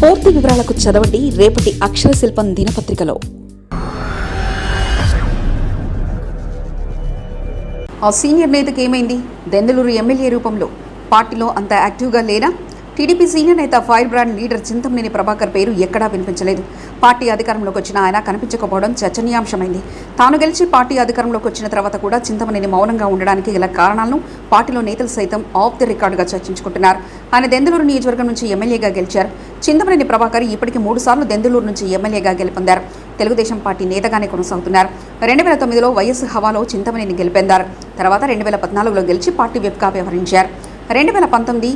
పూర్తి వివరాలకు చదవండి రేపటి అక్షర శిల్పం దినపత్రికలో. ఆ సీనియర్ నేతకి ఏమైంది దెందలూరు ఎమ్మెల్యే రూపంలో పార్టీలో అంత యాక్టివ్గా లేనా? టీడీపీ సీనియర్ నేత fire brand leader Chintamaneni Prabhakar పేరు ఎక్కడా వినిపించలేదు. పార్టీ అధికారంలోకి వచ్చిన ఆయన కనిపించకపోవడం చర్చనీయాంశమైంది. తాను గెలిచి పార్టీ అధికారంలోకి వచ్చిన తర్వాత కూడా చింతమనేని మౌనంగా ఉండడానికి గల కారణాలను పార్టీలో నేతలు సైతం ఆఫ్ ది రికార్డుగా చర్చించుకుంటున్నారు. ఆయన దెందులూరు నియోజకవర్గం నుంచి ఎమ్మెల్యేగా గెలిచారు. చింతమనేని ప్రభాకర్ ఇప్పటికి మూడు సార్లు దెందులూరు నుంచి ఎమ్మెల్యేగా గెలుపొందారు. తెలుగుదేశం పార్టీ నేతగానే కొనసాగుతున్నారు. రెండు వేల తొమ్మిదిలో వైఎస్ హవాలో చింతమనేని గెలిపెందారు. తర్వాత రెండు వేల పద్నాలుగులో గెలిచి పార్టీ విప్గా వ్యవహరించారు. రెండు వేల పంతొమ్మిది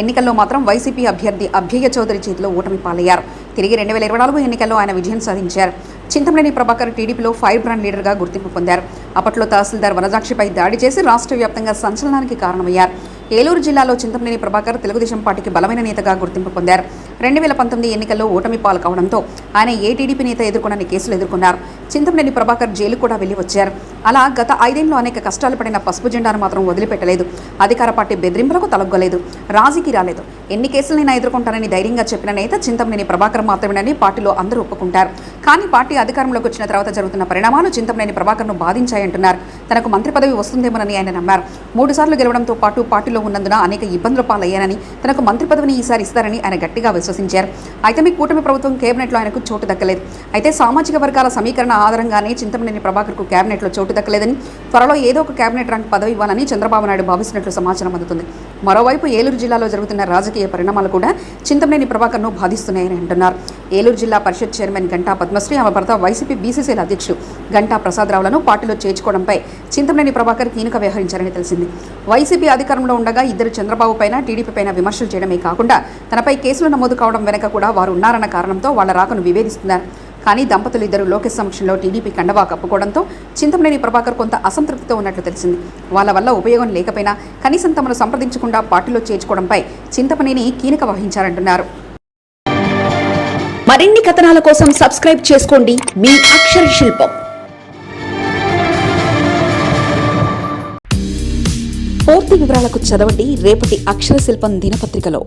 ఎన్నికల్లో మాత్రం వైసీపీ అభ్యర్థి అభ్యయ చౌదరి చేతిలో ఓటమి పాలయ్యారు. తిరిగి రెండు వేల ఇరవై నాలుగు ఎన్నికల్లో ఆయన విజయం సాధించారు. చింతమనేని ప్రభాకర్ టీడీపీలో ఫైర్ బ్రాండ్ లీడర్గా గుర్తింపు పొందారు. అప్పట్లో తహసీల్దార్ వనజాక్షిపై దాడి చేసి రాష్ట్ర వ్యాప్తంగా సంచలనానికి కారణమయ్యారు. ఏలూరు జిల్లాలో చింతమనేని ప్రభాకర్ తెలుగుదేశం పార్టీకి బలమైన నేతగా గుర్తింపు పొందారు. రెండు వేల పంతొమ్మిది ఎన్నికల్లో ఓటమి పాలు కావడంతో ఆయన ఏ టీడీపీ నేత ఎదుర్కొనని కేసులు ఎదుర్కొన్నారు. చింతమనేని ప్రభాకర్ జైలు కూడా వెళ్ళి వచ్చారు. అలా గత ఐదేళ్ళు అనేక కష్టాలు పడిన పసుపు జెండాను మాత్రం వదిలిపెట్టలేదు. అధికార పార్టీ బెదిరింపులకు తలగ్గలేదు. రాజీకి రాలేదు. ఎన్ని కేసులైనా ఎదుర్కొంటానని ధైర్యంగా చెప్పిన నేత చింతమనేని ప్రభాకర్ మాత్రమేనని పార్టీలో అందరూ ఒప్పుకుంటారు. కానీ పార్టీ అధికారంలోకి వచ్చిన తర్వాత జరుగుతున్న పరిణామాలు చింతమనేని ప్రభాకర్ను బాధించాయంటున్నారు. తనకు మంత్రి పదవి వస్తుందేమోనని ఆయన నమ్మారు. మూడుసార్లు గెలవడంతో పాటు పార్టీలో ఉన్నందున అనేక ఇబ్బందుల పాలయ్యానని తనకు మంత్రి పదవిని ఈసారి ఇస్తారని ఆయన గట్టిగా విశ్వసించారు. అయితే మీ కూటమి ప్రభుత్వం కేబినెట్లో ఆయనకు చోటు దక్కలేదు. అయితే సామాజిక వర్గాల సమీకరణ ఆధారంగానే చింతమనేని ప్రభాకర్కు కేబినెట్లో చోటు దక్కలేదని త్వరలో ఏదో ఒక కేబినెట్ ర్యాంక్ పదవి ఇవ్వాలని చంద్రబాబు నాయుడు భావిస్తున్నట్లు సమాచారం అందుతుంది. మరోవైపు ఏలూరు జిల్లాలో జరుగుతున్న రాజకీయ పరిణామాలు కూడా చింతమనేని ప్రభాకర్ను బాధిస్తున్నాయని అంటున్నారు. ఏలూరు జిల్లా పరిషత్ చైర్మన్ గంటా పద్మశ్రీ ఆమె భర్త వైసీపీ బీసీసీల అధ్యక్షుడు గంటా ప్రసాదరావులను పార్టీలో చేర్చుకోవడంపై చింతమనేని ప్రభాకర్ కీలక వ్యవహరించారని తెలిసింది. వైసీపీ అధికారంలో ఉండగా ఇద్దరు చంద్రబాబు పైన టీడీపీ పైన విమర్శలు చేయడమే కాకుండా తనపై కేసులు నమోదు కావడం వెనక కూడా వారు ఉన్నారన్న కారణంతో వాళ్ళ రాకను విభేదిస్తున్నారు కానీ దంపతులు ఇద్దరు లోకేష్ సమక్షంలో టీడీపీ కండవా కప్పుకోవడంతో చింతమనేని ప్రభాకర్ కొంత అసంతృప్తితో ఉన్నట్లు తెలిసింది. వాళ్ళ వల్ల ఉపయోగం లేకపోయినా కనీసం తమను సంప్రదించకుండా పార్టీలో చేర్చుకోవడంపై చింతమనేని కీలక వహించారంటున్నారు. మరిన్ని కథనాల కోసం సబ్స్క్రైబ్ చేసుకోండి మీ అక్షర శిల్పం. పూర్తి వివరాలకు చదవండి రేపటి అక్షర శిల్పం దినపత్రికలో.